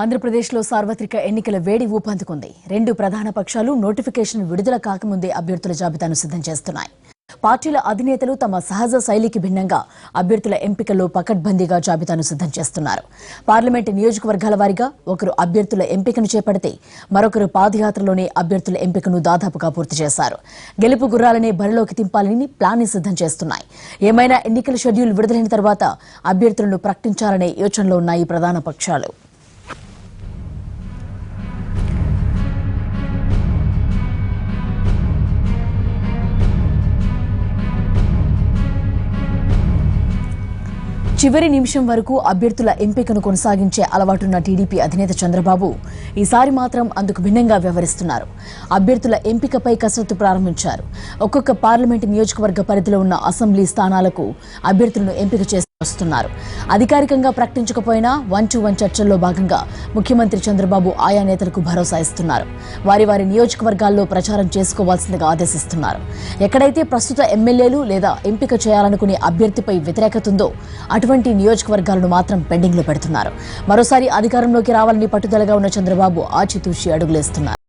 ఆంధ్రప్రదేశ్లో సార్వత్రిక ఎన్నికల వేడి ఊపందుకుంది. రెండు ప్రధాన పక్షాలు నోటిఫికేషన్ విడుదల కాకముందే అభ్యర్థుల జాబితాను సిద్ధం చేస్తున్నాయి. పార్టీల అధినేతలు తమ సహజ శైలికి భిన్నంగా అభ్యర్థుల ఎంపికల్లో పకడ్బందీగా జాబితాను సిద్ధం చేస్తున్నారు. పార్లమెంటు నియోజకవర్గాల వారీగా ఒకరు అభ్యర్థుల ఎంపికను చేపడితే మరొకరు పాదయాత్రలోనే అభ్యర్థుల ఎంపికను దాదాపుగా పూర్తి చేశారు. గెలుపు గుర్రాలనే బరిలోకి దింపాలని ప్లాన్ని సిద్ధం చేస్తున్నాయి. ఏమైనా ఎన్నికల షెడ్యూల్ విడుదలైన తర్వాత అభ్యర్థులను ప్రకటించాలనే యోచనలో ఉన్నాయి ప్రధాన పక్షాలు. చివరి నిమిషం వరకు అభ్యర్థుల ఎంపికను కొనసాగించే అలవాటున్న టీడీపీ అధినేత చంద్రబాబు ఈసారి మాత్రం అందుకు భిన్నంగా వ్యవహరిస్తున్నారు. అభ్యర్థుల ఎంపికపై కసరత్తు ప్రారంభించారు. ఒక్కొక్క పార్లమెంటు నియోజకవర్గ పరిధిలో ఉన్న అసెంబ్లీ స్థానాలకు అభ్యర్థులను ఎంపిక చేస్తూ వస్తున్నారు. అధికారికంగా ప్రకటించకపోయినా వన్ టు వన్ చర్చల్లో భాగంగా ముఖ్యమంత్రి చంద్రబాబు ఆయా నేతలకు భరోసా ఇస్తున్నారు. వారి వారి నియోజకవర్గాల్లో ప్రచారం చేసుకోవాల్సిందిగా ఆదేశిస్తున్నారు. ఎక్కడైతే ప్రస్తుత ఎమ్మెల్యేలు లేదా ఎంపిక చేయాలనుకునే అభ్యర్థిపై వ్యతిరేకత ఉందో అటువంటి నియోజకవర్గాలను మాత్రం పెండింగ్లో పెడుతున్నారు. మరోసారి అధికారంలోకి రావాలని పట్టుదలగా ఉన్న చంద్రబాబు ఆచితూచి అడుగులేస్తున్నారు.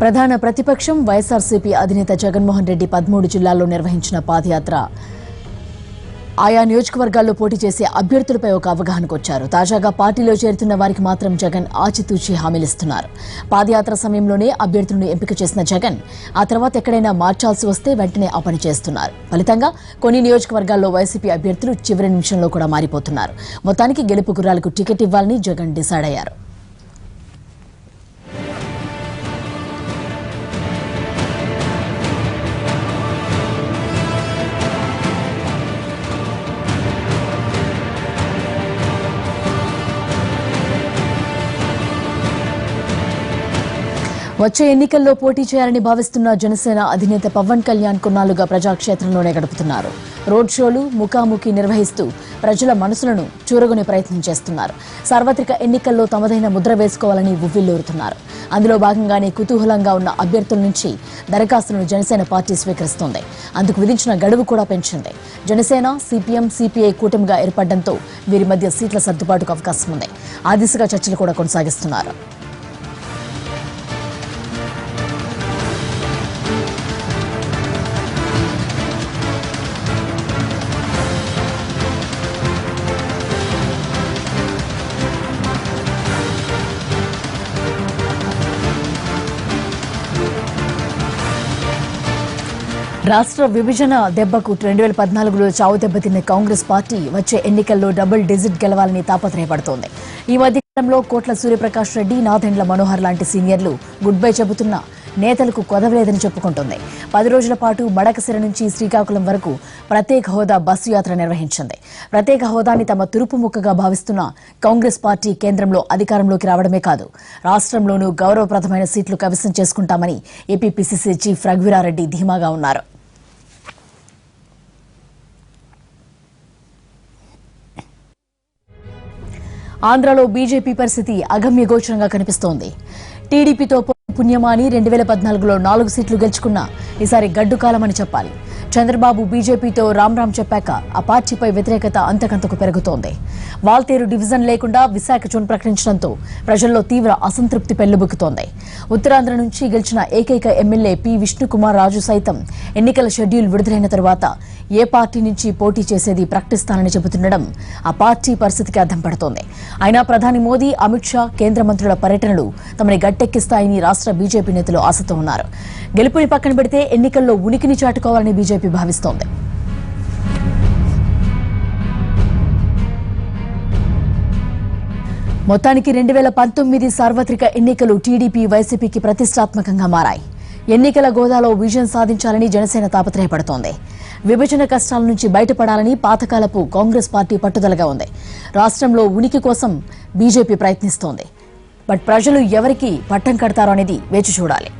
ప్రధాన ప్రతిపక్షం వైఎస్ఆర్సీపీ అధినేత జగన్మోహన్ రెడ్డి పదమూడు జిల్లాల్లో నిర్వహించిన పాదయాత్ర. ఆయా నియోజకవర్గాల్లో పోటీ చేసే అభ్యర్థులపై ఒక అవగాహనకు వచ్చారు తాజాగా పార్టీలో చేరుతున్న వారికి మాత్రం జగన్ ఆచితూచి హామీలిస్తున్నారు. పాదయాత్ర సమయంలోనే అభ్యర్థులను ఎంపిక చేసిన జగన్ ఆ తర్వాత ఎక్కడైనా మార్చాల్సి వస్తే వెంటనే ఆ పని చేస్తున్నారు. ఫలితంగా కొన్ని నియోజకవర్గాల్లో వైసీపీ అభ్యర్థులు చివరి నిమిషంలో కూడా మారిపోతున్నారు. మొత్తానికి గెలుపు గుర్రాలకు టికెట్ ఇవ్వాలని జగన్ డిసైడ్ అయ్యారు. వచ్చే ఎన్నికల్లో పోటీ చేయాలని భావిస్తున్న జనసేన అధినేత పవన్ కళ్యాణ్ కొన్నాళ్ళుగా ప్రజాక్షేత్రంలోనే గడుపుతున్నారు. రోడ్ షోలు ముఖాముఖి నిర్వహిస్తూ ప్రజల మనసులను చూరగొనే ప్రయత్నం చేస్తున్నారు. సార్వత్రిక ఎన్నికల్లో తమదైన ముద్ర వేసుకోవాలని ఉవ్విల్లూరుతున్నారు అందులో భాగంగానే కుతూహలంగా ఉన్న అభ్యర్థుల నుంచి దరఖాస్తులను జనసేన పార్టీ స్వీకరిస్తోంది. అందుకు విధించిన గడువు కూడా పెంచింది. జనసేన సిపిఎం సిపిఐ కూటమిగా ఏర్పడడంతో వీరి మధ్య సీట్ల సర్దుబాటుకు అవకాశం ఉంది. ఆ దిశగా చర్చలు కూడా కొనసాగిస్తున్నారు. రాష్ట్ర విభజన దెబ్బకు రెండు వేల పద్నాలుగులో చావు దెబ్బతిన్న కాంగ్రెస్ పార్టీ వచ్చే ఎన్నికల్లో డబుల్ డిజిట్ గెలవాలని తాపత్రయపడుతోంది. ఈ మధ్య కాలంలో కోట్ల సూర్యప్రకాష్ రెడ్డి నాదెండ్ల మనోహర్ లాంటి సీనియర్లు గుడ్ బై చెబుతున్నా నేతలకు కొదవలేదని చెప్పుకుంటోంది. పది రోజుల పాటు మడకసిర నుంచి శ్రీకాకుళం వరకు ప్రత్యేక హోదా బస్సు యాత్ర నిర్వహించింది. ప్రత్యేక హోదాని తమ తురుపు ముక్కగా భావిస్తున్న కాంగ్రెస్ పార్టీ కేంద్రంలో అధికారంలోకి రావడమే కాదు రాష్ట్రంలోనూ గౌరవప్రదమైన సీట్లు కవిసం చేసుకుంటామని ఏపీపీసీసీ చీఫ్ రఘువీరారెడ్డి ధీమాగా ఉన్నారు. ఆంధ్రలో బీజేపీ పరిస్థితి అగమ్యగోచరంగా కనిపిస్తోంది. టీడీపీతో పుణ్యమాని రెండు వేల పద్నాలుగులో నాలుగు సీట్లు గెలుచుకున్న ఈసారి గడ్డు కాలమని చెప్పాలి. చంద్రబాబు బీజేపీతో రామ్ చెప్పాక ఆ పార్టీపై వ్యతిరేకత అంతకంతకు పెరుగుతోంది. వాల్తేరు డివిజన్ లేకుండా విశాఖ జోన్ ప్రకటించడంతో ప్రజల్లో తీవ్ర అసంతృప్తి పెల్లుబుక్కుతోంది ఉత్తరాంధ్ర నుంచి గెలిచిన ఏకైక ఎమ్మెల్యే పి. విష్ణుకుమార్ రాజు సైతం ఎన్నికల షెడ్యూల్ విడుదలైన తర్వాత ఏ పార్టీ నుంచి పోటీ చేసేది ప్రకటిస్తానని చెబుతుండడం ఆ పార్టీ పరిస్థితికి అర్థం పడుతోంది. అయినా ప్రధాని మోదీ అమిత్ షా కేంద్ర మంత్రుల పర్యటనలు తమని గట్టెక్కిస్తాయని రాష్ట్ర బీజేపీ నేతలు ఆశతో ఉన్నారు. గెలుపుని పక్కన పెడితే ఎన్నికల్లో ఉనికిని చాటుకోవాలని బీజేపీ భావిస్తోంది. మొత్తానికి రెండు వేల పంతొమ్మిది సార్వత్రిక ఎన్నికలు టీడీపీ వైసీపీకి ప్రతిష్టాత్మకంగా మారాయి. ఎన్నికల గోదాలో విజయం సాధించాలని జనసేన తాపత్రయపడుతోంది. విభజన కష్టాల నుంచి బయటపడాలని పాతకాలపు కాంగ్రెస్ పార్టీ పట్టుదలగా ఉంది. రాష్ట్రంలో ఉనికి కోసం బీజేపీ ప్రయత్నిస్తోంది. బట్ ప్రజలు ఎవరికి పట్టం కడతారో అనేది వేచి చూడాలి.